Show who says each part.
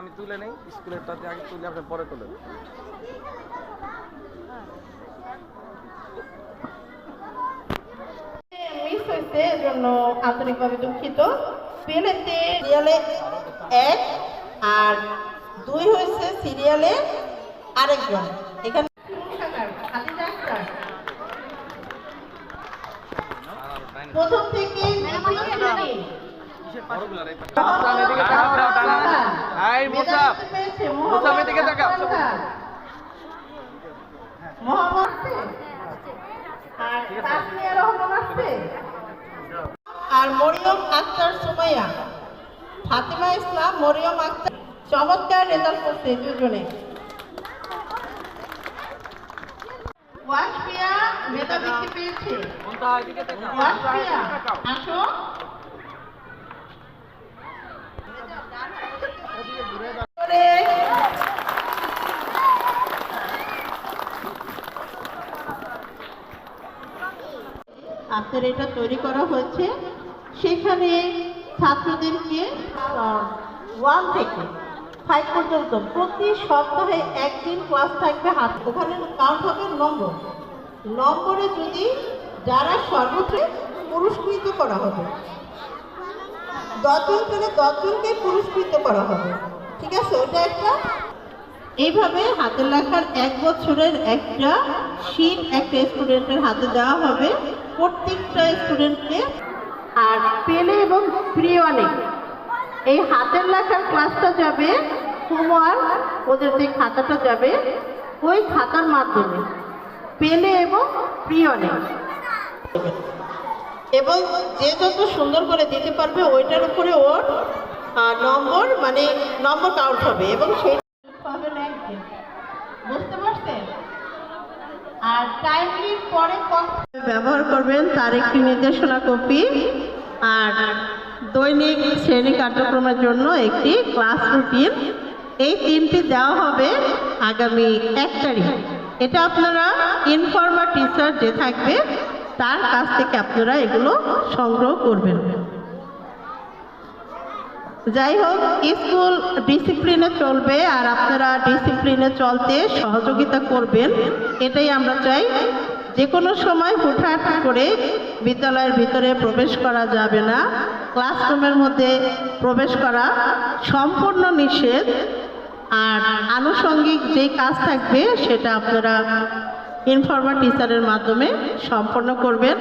Speaker 1: আমি তুলে নেই স্কুলেরটাতে আগে তুলে আপনি পরে তুলেন
Speaker 2: মিস হয়েছে, এজন্য আন্তরিকভাবে দুঃখিত। পেলেতে সিরিয়ালে এক আর দুই হয়েছে সিরিয়ালে আরেকজন। এখানে খাদিজা আক্তার। প্রথম থেকে দ্বিতীয় শ্রেণি।
Speaker 1: এই মোসাফ
Speaker 2: মেধাবৃত্তি পেয়েছে
Speaker 1: মোসাফ এদিকে তাকাও।
Speaker 2: মোহাম্মদ খান। মোহাম্মদ আছে? আর মরিয়ম আক্তার সুমাইয়া। ফাতিমা ইসলাম মরিয়ম আক্তার। চমৎকার রেজাল্ট করছে দুজনে। ওয়াসফিয়া মেধাবৃত্তি পেয়েছে। আসো। আপনার এটা তৈরি করা হয়েছে। সেখানে ছাত্রদেরকে ওয়ান থেকে ফাইভ পর্যন্ত প্রতি সপ্তাহে একদিন ক্লাস থাকবে হাত। ওখানে কাউন্ট হবে নম্বর নম্বরে যদি যারা সর্বোচ্চ পুরস্কৃত করা হবে। দশজন পেলে দশজনকে পুরস্কৃত করা হবে। ঠিক আছে? ওটা একটা। এইভাবে হাতের লেখার এক বছরের একটা শীট একটা স্টুডেন্টের হাতে দেওয়া হবে। প্রত্যেকটা স্টুডেন্টকে আর পেলে এবং প্রিয়নে এই হাতের লেখার ক্লাসটা যাবে হোমওয়ার্ক ওদের যে খাতাটা যাবে, ওই খাতার মাধ্যমে। পেলে এবং প্রিয়নে এবং যে যত সুন্দর করে দিতে পারবে ওইটার উপরে ওর নম্বর মানে নম্বর কাউন্ট হবে এবং সেই পাবেন একদিন। বুঝতে পারছেন? আর টাইমলির পরে ব্যবহার করবেন তার একটি নির্দেশনা কপি আর দৈনিক শ্রেণি কার্যক্রমের জন্য একটি ক্লাস রুটিন এই তিনটি দেওয়া হবে আগামী এক তারিখ। এটা আপনারা ইনফর্মার টিচার যে থাকবে, তার কাছ থেকে আপনারা এগুলো সংগ্রহ করবেন। যাই হোক, স্কুল ডিসিপ্লিনে চলবে আর আপনারা ডিসিপ্লিনে চলতে সহযোগিতা করবেন, এটাই আমরা চাই। যে কোনো সময় হুটহাট করে বিদ্যালয়ের ভিতরে প্রবেশ করা যাবে না। ক্লাসরুমের মধ্যে প্রবেশ করা সম্পূর্ণ নিষেধ। আর আনুষঙ্গিক যে কাজ থাকবে সেটা আপনারা ইনফর্মার টিচারের মাধ্যমে সম্পন্ন করবেন।